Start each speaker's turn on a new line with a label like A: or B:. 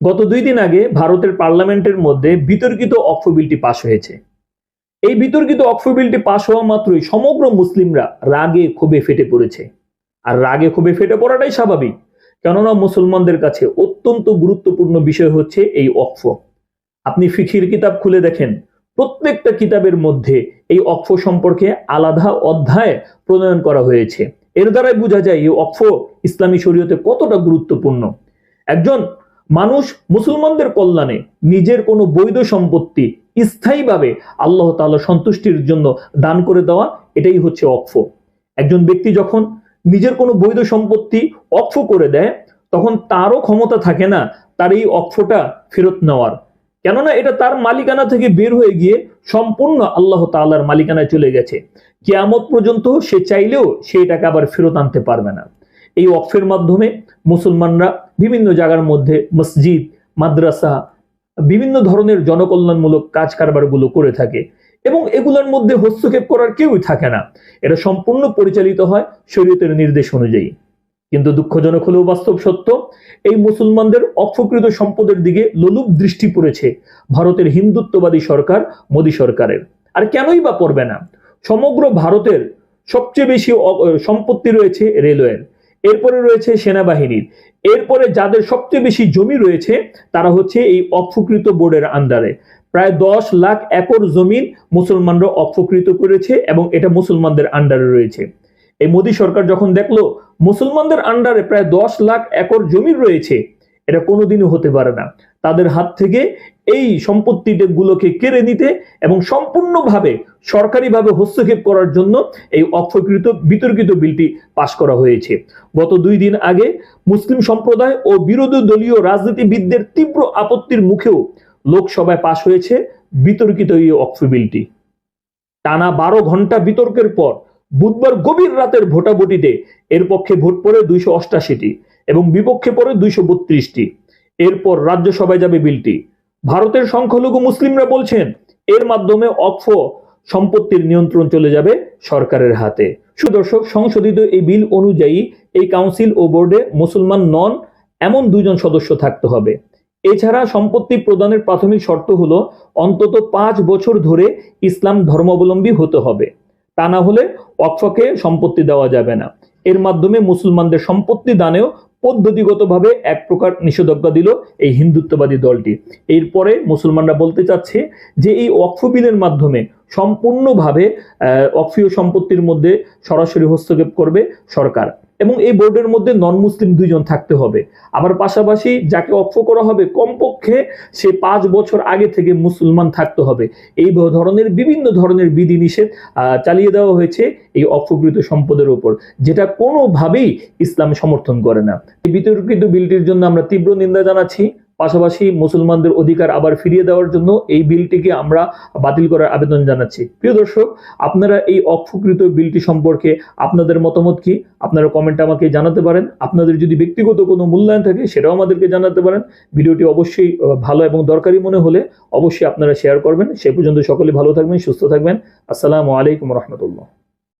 A: গত দুই দিন আগে ভারতের পার্লামেন্টের মধ্যে বিতর্কিত অক্ষ বিলটি পাশ হয়েছে। এই বিতর্কিত অক্ষ বিলটি পাশ হওয়া মাত্রই সমগ্র মুসলিমরা রাগে ক্ষোভে ফেটে পড়েছে। আর রাগে ক্ষোভে ফেটে পড়াটাই স্বাভাবিক, কেননা মুসলমানদের কাছে অত্যন্ত গুরুত্বপূর্ণ বিষয় হচ্ছে এই অক্ষ। আপনি ফিখির কিতাব খুলে দেখেন, প্রত্যেকটা কিতাবের মধ্যে এই অক্ষ সম্পর্কে আলাদা অধ্যায় প্রণয়ন করা হয়েছে। এর দ্বারাই বোঝা যায় এই অক্ষ ইসলামী শরীয়তে কতটা গুরুত্বপূর্ণ। একজন মানুষ মুসলমানদের কল্যাণে নিজের কোনো বৈধ সম্পত্তি স্থায়ীভাবে আল্লাহ তাআলা সন্তুষ্টির জন্য দান করে দেওয়া, এটাই হচ্ছে অক্ষ একজন ব্যক্তি যখন নিজের কোনো বৈধ সম্পত্তি অক্ষ করে দেয়, তখন তারও ক্ষমতা থাকে না তার এই অক্ষটা ফেরত নেওয়ার। কেননা এটা তার মালিকানা থেকে বের হয়ে গিয়ে সম্পূর্ণ আল্লাহ তাআলার মালিকানায় চলে গেছে। কেয়ামত পর্যন্ত সে চাইলেও সে এটাকে আবার ফেরত আনতে পারবে না। এই অক্ফের মাধ্যমে মুসলমানরা বিভিন্ন জায়গার মধ্যে মসজিদ, মাদ্রাসা, বিভিন্ন ধরনের জনকল্যাণমূলক কাজ কারবারগুলো করে থাকে এবং এগুলোর মধ্যে হস্তক্ষেপ করার কেউই থাকে না। এটা সম্পূর্ণ পরিচালিত হয় শরীয়তের নির্দেশ অনুযায়ী। কিন্তু দুঃখজনক হলেও বাস্তব সত্য, এই মুসলমানদের অক্ষকৃত সম্পদের দিকে লোলুপ দৃষ্টি পড়েছে ভারতের হিন্দুত্ববাদী সরকার, মোদী সরকারের। আর কেনই বা পড়বে না? সমগ্র ভারতের সবচেয়ে বেশি সম্পত্তি রয়েছে রেলওয়ের। এরপরে রয়েছে সেনাবাহিনীর। এরপরে যাদের সবচেয়ে বেশি জমি রয়েছে, তারা হচ্ছে এই অক্ষকৃত বোর্ডের আন্ডারে। প্রায় দশ লাখ একর জমিন মুসলমানরা অক্ষকৃত করেছে এবং এটা মুসলমানদের আন্ডারে রয়েছে। এই মোদী সরকার যখন দেখল, মুসলমানদের আন্ডারে প্রায় দশ লাখ একর জমি রয়েছে, এটা কোনোদিনই হতে পারে না। তাদের হাত থেকে এই সম্পত্তিগুলোকে কেড়ে নিতে এবং সম্পূর্ণভাবে সরকারিভাবে হস্তক্ষেপ করার জন্য এই অক্ষকৃত বিতর্কিত বিলটি পাশ করা হয়েছে। গত দুই দিন আগে মুসলিম সম্প্রদায় ও বিরোধী দলীয় রাজনীতিবিদদের তীব্র আপত্তির মুখেও লোকসভায় পাশ হয়েছে বিতর্কিত এই অক্ষ বিলটি। টানা বারো ঘণ্টা বিতর্কের পর বুধবার গভীর রাতের ভোটাভুটিতে এর পক্ষে ভোট পড়ে দুইশো অষ্টাশিটি এবং বিপক্ষে পড়ে দুইশো বত্রিশটি। এরপর রাজ্যসভায় যাবে বিলটি। ভারতের সংখ্যালঘু মুসলিমরা বলছেন, এর মাধ্যমে অক্ষ সম্পত্তির নিয়ন্ত্রণ চলে যাবে সরকারের হাতে। সুদর্শক সংশোধিত এই বিল অনুযায়ী এই কাউন্সিল ও বোর্ডে মুসলমান নন, এমন দুইজন সদস্য থাকতে হবে। এছাড়া সম্পত্তি প্রদানের প্রাথমিক শর্ত হলো, অন্তত পাঁচ বছর ধরে ইসলাম ধর্মাবলম্বী হতে হবে। তা না হলে অক্ষকে সম্পত্তি দেওয়া যাবে না। এর মাধ্যমে মুসলমানদের সম্পত্তি দানেও পদ্ধতিগতভাবে এক প্রকার নিষেধাজ্ঞা দিল এই হিন্দুত্ববাদী দলটি। এরপরে মুসলমানরা বলতে চাচ্ছে যে এই অক্ষ বিলের মাধ্যমে সম্পূর্ণভাবে অক্ষীয় সম্পত্তির মধ্যে সরাসরি হস্তক্ষেপ করবে সরকার। এবং এই বোর্ডের মধ্যে নন মুসলিম দুইজন থাকতে হবে। আবার পাশাপাশি যাকে অক্ষ করা হবে কমপক্ষে সে পাঁচ বছর আগে থেকে মুসলমান থাকতে হবে। এই ধরনের বিভিন্ন ধরনের বিধিনিষেধ চালিয়ে দেওয়া হয়েছে এই অক্ষকৃত সম্পদের উপর, যেটা কোনোভাবেই ইসলাম সমর্থন করে না। এই বিতর্কিত বিলটির জন্য আমরা তীব্র নিন্দা জানাচ্ছি। পাশাপাশি মুসলমানদের অধিকার আবার ফিরিয়ে দেওয়ার জন্য এই বিলটিকে আমরা বাতিল করার আবেদন জানাচ্ছি। প্রিয় দর্শক, আপনারা এই অক্ষকৃত বিলটি সম্পর্কে আপনাদের মতামত কি? আপনারা কমেন্ট আমাকে জানাতে পারেন। আপনাদের যদি ব্যক্তিগত কোনো মূল্যায়ন থাকে, সেটাও আমাদেরকে জানাতে পারেন। ভিডিওটি অবশ্যই ভালো এবং দরকারি মনে হলে অবশ্যই আপনারা শেয়ার করবেন। সে পর্যন্ত সকলে ভালো থাকবেন, সুস্থ থাকবেন। আসসালামু আলাইকুম রহমতুল্লাহ।